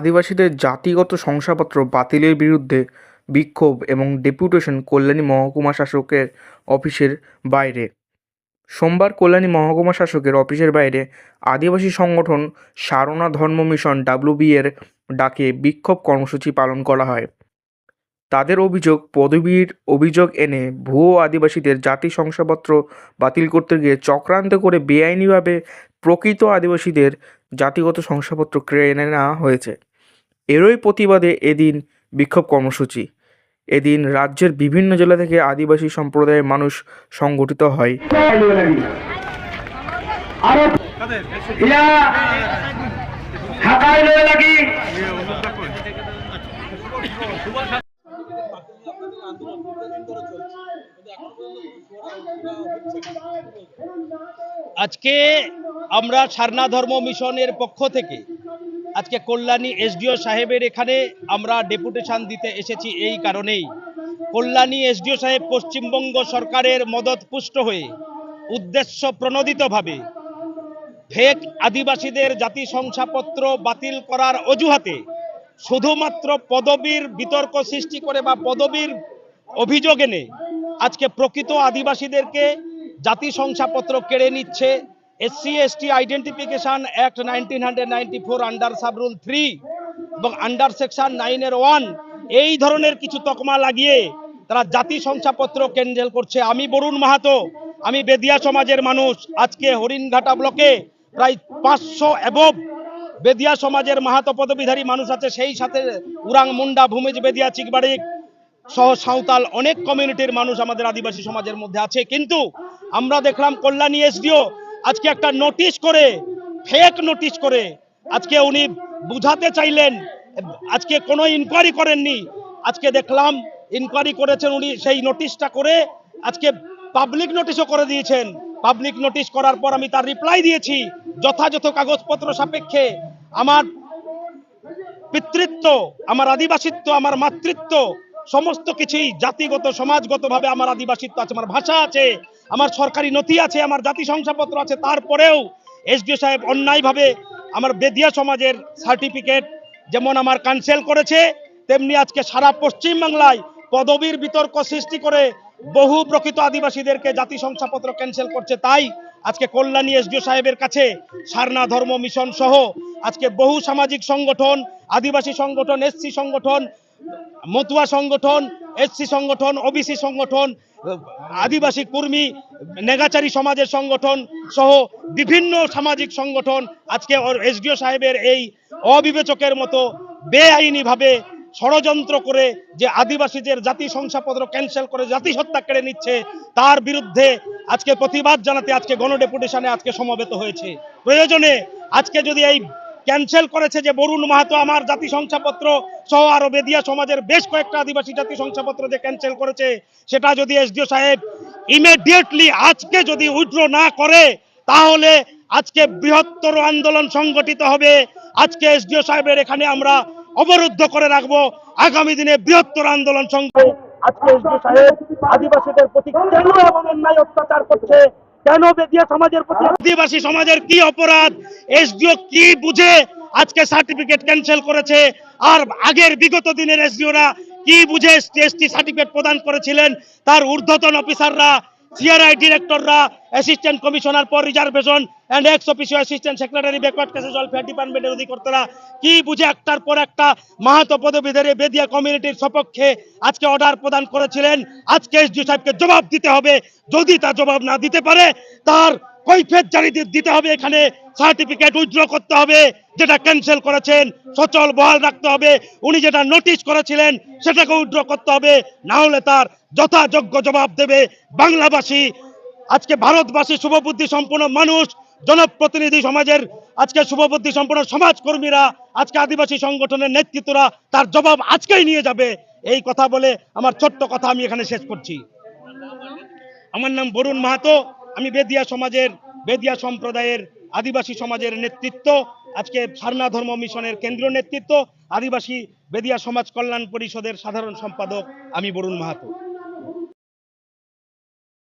আদিবাসীদের জাতিগত শংসাপত্র বাতিলের বিরুদ্ধে বিক্ষোভ এবং ডেপুটেশন কল্যাণী মহকুমা শাসকের অফিসের বাইরে। সোমবার কল্যাণী মহকুমা শাসকের অফিসের বাইরে আদিবাসী সংগঠন সারনা ধর্ম মিশন ডাব্লিউবি এর ডাকে বিক্ষোভ কর্মসূচি পালন করা হয়। তাদের অভিযোগ, পদবীর অভিযোগ এনে ভুয়ো আদিবাসীদের জাতি শংসাপত্র বাতিল করতে গিয়ে চক্রান্ত করে বেআইনিভাবে প্রকৃত আদিবাসীদের জাতিগত শংসাপত্র কেড়ে নেওয়া হয়েছে। এরই প্রতিবাদে এদিন বিক্ষোভ কর্মসূচি। এদিন রাজ্যের বিভিন্ন জেলা থেকে আদিবাসী সম্প্রদায়ের মানুষ সংগঠিত হয়। আজকে আমরা সারনা ধর্ম মিশনের পক্ষ থেকে আজকে কল্যাণী এসডিও সাহেবের এখানে আমরা ডেপুটেশন দিতে এসেছি এই কারণেই। কল্যাণী এসডিও সাহেব পশ্চিমবঙ্গ সরকারের মদত পুষ্ট হয়ে, উদ্দেশ্য প্রণোদিতভাবে ফেক আদিবাসীদের জাতি শংসাপত্র বাতিল করার অজুহাতে শুধুমাত্র পদবীর বিতর্ক সৃষ্টি করে বা পদবীর অভিযোগ এনে আজকে প্রকৃত আদিবাসীদেরকে জাতি শংসাপত্র কেড়ে নিচ্ছে SC ST identification act nineteen hundred ninety four under sub rule three এবং আন্ডার সেকশন নাইনের ওয়ান এই ধরনের কিছু তকমা লাগিয়ে তারা জাতি শংসাপত্র ক্যান্সেল করছে। আমি বরুণ মাহাতো, আমি বেদিয়া সমাজের মানুষ। আজকে হরিণঘাটা ব্লকে প্রায় পাঁচশো অ্যাবভ বেদিয়া সমাজের মাহাতো পদবীধারী মানুষ আছে। সেই সাথে উরাং মুন্ডা, ভূমিজ বেদিয়া চিকবাড়ি সহ সাঁওতাল অনেক কমিউনিটির মানুষ আমাদের আদিবাসী সমাজের মধ্যে আছে। কিন্তু আমরা দেখলাম কল্যাণী এসডিও আজকে একটা নোটিশ করে ফেক নোটিশ করে। আজকে উনি বুঝাতে চাইলেন, আজকে কোনো ইনকোয়ারি করেননি। আজকে দেখলাম ইনকোয়ারি করেছেন উনি, সেই নোটিশটা করে আজকে পাবলিক নোটিশও করে দিয়েছেন। পাবলিক নোটিশ করার পর আমি তার রিপ্লাই দিয়েছি, যথাযথ কাগজপত্র সাপেক্ষে। আমার পিতৃত্ব, আমার আদিবাসিত্ব, আমার মাতৃত্ব, সমস্ত কিছুই জাতিগত, সমাজগতভাবে আমার আদিবাসিত্ব আছে, আমার ভাষা আছে। আমার সরকারি নথি আছে, আমার জাতি শংসাপত্র আছে, তারপরেও এসডিও সাহেব অন্যায়ভাবে আমার বেদিয়া সমাজের সার্টিফিকেট যেমন আমার ক্যান্সেল করেছে, তেমনি আজকে সারা পশ্চিম বাংলায় পদবীর বিতর্ক সৃষ্টি করে বহু প্রকৃত আদিবাসীদেরকে জাতি শংসাপত্র ক্যান্সেল করছে। তাই আজকে কল্যাণী এসডিও সাহেবের কাছে সারনা ধর্ম মিশন সহ আজকে বহু সামাজিক সংগঠন, আদিবাসী সংগঠন, এসসি সংগঠন মতুয়া সংগঠন এসসি সংগঠন ওবিসি সংগঠন, আদিবাসী কর্মী, নেগাচারী সমাজের সংগঠন সহ বিভিন্ন সামাজিক সংগঠন আজকে এসডিও সাহেবের এই অবিবেচকের মতো বেআইনিভাবে ষড়যন্ত্র করে যে আদিবাসীদের জাতি শংসাপত্র ক্যান্সেল করে জাতি হত্যা কেড়ে নিচ্ছে, তার বিরুদ্ধে আজকে প্রতিবাদ জানাতে আজকে গণডেপুটেশনে আজকে সমবেত হয়েছে। প্রয়োজনে আজকে যদি এই ক্যান্সেল করেছে যে বরুণ মাহাতো আমার জাতি শংসাপত্র আরও বেদিয়া সমাজের বেশ কয়েকটা আদিবাসী জাতি শংসাপত্র যে ক্যান্সেল করেছে সেটা যদি এসডিও সাহেব ইমিডিয়েটলি আজকে যদি উইথড্র না করে তাহলে আজকে বৃহত্তর আন্দোলন সংগঠিত হবে। আজকে এসডিও সাহেবের এখানে আমরা অবরুদ্ধ করে রাখব। আগামী দিনে বৃহত্তর আন্দোলন সংগ্রাম আজকে এসডিও সাহেব আদিবাসীদের প্রতি কেন এমন অন্যায় অত্যাচার করছে? কেন বেদিয়া সমাজের প্রতি আদিবাসী সমাজের কি অপরাধ? এসডিও কি বুঝে আজকে সার্টিফিকেট ক্যান্সেল করেছে? আর আগের বিগত দিনের এসডিওরা কি বুঝে এসটি সার্টিফিকেট প্রদান করেছিলেন? তার ঊর্ধ্বতন অফিসাররা, CRI ডিরেক্টররা, assistant commissioner for reservation and ex officio assistant secretary backward classes welfare ডিপার্টমেন্টের অধিকর্তারা কি বুঝে একটার পর একটা মাহাতো পদবীধারী বেদিয়া কমিউনিটির সপক্ষে আজকে অর্ডার প্রদান করেছিলেন? আজকে এসডি সাহেবকে জবাব দিতে হবে। যদি তা জবাব না দিতে পারে, তার কৈফিয়ত জারি দিতে হবে এখানে সার্টিফিকেট উইথড্র করতে হবে, যেটা ক্যান্সেল করেছেন, সচল বহাল রাখতে হবে, উনি যেটা নোটিশ করেছিলেন, সেটাকে উইথড্র করতে হবে, না হলে তার যথাযোগ্য জবাব দেবে বাংলাবাসী। আজকে ভারতবাসী শুভবুদ্ধি সম্পন্ন মানুষ, জনপ্রতিনিধি সমাজের আজকে শুভবুদ্ধি সম্পন্ন সমাজকর্মীরা, আজকে আদিবাসী সংগঠনের নেতৃত্বরা, তার জবাব আজকেই নিয়ে যাবে। এই কথা বলে আমার ছোট্ট কথা আমি এখানে শেষ করছি। আমার নাম বরুণ মাহাতো। আমি বেদিয়া সমাজের, বেদিয়া সম্প্রদায়ের আদিবাসী সমাজের নেতৃত্ব, আজকে সারনা ধর্ম মিশনের কেন্দ্রীয় নেতৃত্ব, আদিবাসী বেদিয়া সমাজ কল্যাণ পরিষদের সাধারণ সম্পাদক আমি বরুণ মাহাতো।